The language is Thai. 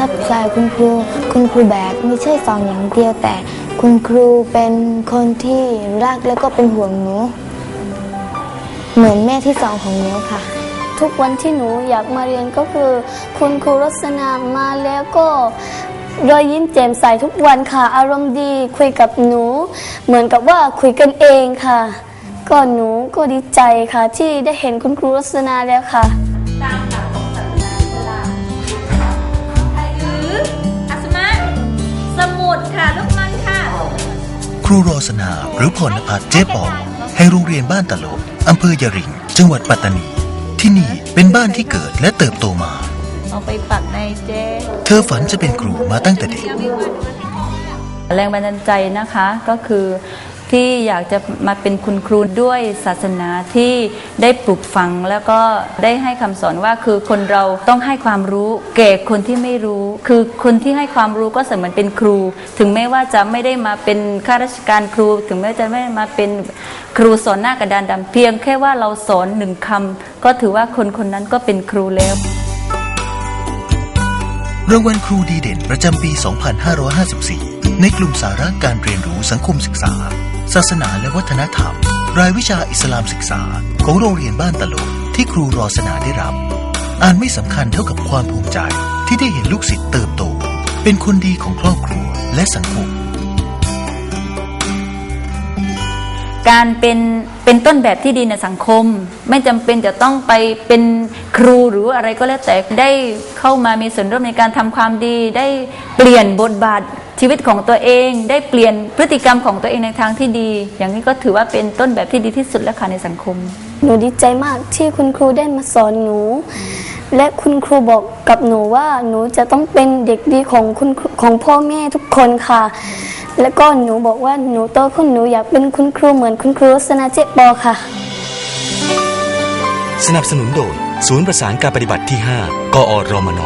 ทับใจคุณครู คุณครูแบบไม่ใช่สอนอย่างเดียวแต่ คุณครูเป็นคนที่รักแล้วก็เป็นห่วงหนู เหมือนแม่ที่สองของหนูค่ะ ทุกวันที่หนูอยากมาเรียนก็คือ คุณครูรสนามาแล้วก็รอยยิ้มแจ่มใสทุกวันค่ะ อารมณ์ดีคุยกับหนู เหมือนกับว่าคุยกันเองค่ะ ก็หนูก็ดีใจค่ะที่ได้เห็นคุณครูรสนาแล้วค่ะ รูโรสนาหรือพรณพัฒน์เจ๊ปองแห่งโรงเรียนบ้านตะโลอำเภอยะริง จังหวัดปัตตานี ที่นี่เป็นบ้านที่เกิดและเติบโตมา เอาไปปักในเจเธอฝันจะเป็นครูมาตั้งแต่เด็ก แรงบันดาลใจนะคะก็คือ ที่อยากจะมาเป็นคุณครูด้วยศาสนาที่ได้ปลูกฝัง แล้วก็ได้ให้คำสอนว่าคือคนเราต้องให้ความรู้แก่คนที่ไม่รู้ คือคนที่ให้ความรู้ก็เสมือนเป็นครู ถึงแม้ว่าจะไม่ได้มาเป็นข้าราชการครู ถึงแม้จะไม่ได้มาเป็นครูสอนหน้ากระดานดำเพียงแค่ว่าเราสอนหนึ่งคำก็ถือว่าคนคนนั้นก็เป็นครูแล้วรางวัลครูดีเด่นประจำปี 2554 ในกลุ่มสาระการเรียนรู้สังคมศึกษา ศาสนาและวัฒนธรรม รายวิชาอิสลามศึกษาของโรงเรียนบ้านตะโลที่ครูรอสนาได้รับอ่านไม่สำคัญเท่ากับความภูมิใจที่ได้เห็นลูกศิษย์เติบโต เป็นคนดีของครอบครัวและสังคม การเป็นเป็นต้นแบบที่ดีในสังคม ไม่จำเป็นจะต้องไปเป็นครูหรืออะไรก็แล้วแต่ได้เข้ามามีส่วนร่วมในการทำความดีได้เปลี่ยนบทบาท ชีวิตของตัวเองได้เปลี่ยนพฤติกรรมของตัวเองในทางที่ดี อย่างนี้ก็ถือว่าเป็นต้นแบบที่ดีที่สุดแล้วค่ะในสังคม หนูดีใจมากที่คุณครูได้มาสอนหนู และคุณครูบอกกับหนูว่าหนูจะต้องเป็นเด็กดีของคุณครูของพ่อแม่ทุกคนค่ะ แล้วก็หนูบอกว่าหนูโตขึ้นหนูอยากเป็นคุณครูเหมือนคุณครูรัศนาเจ๊ปอค่ะ สนับสนุนโดยศูนย์ประสานการปฏิบัติที่ 5 กอรมน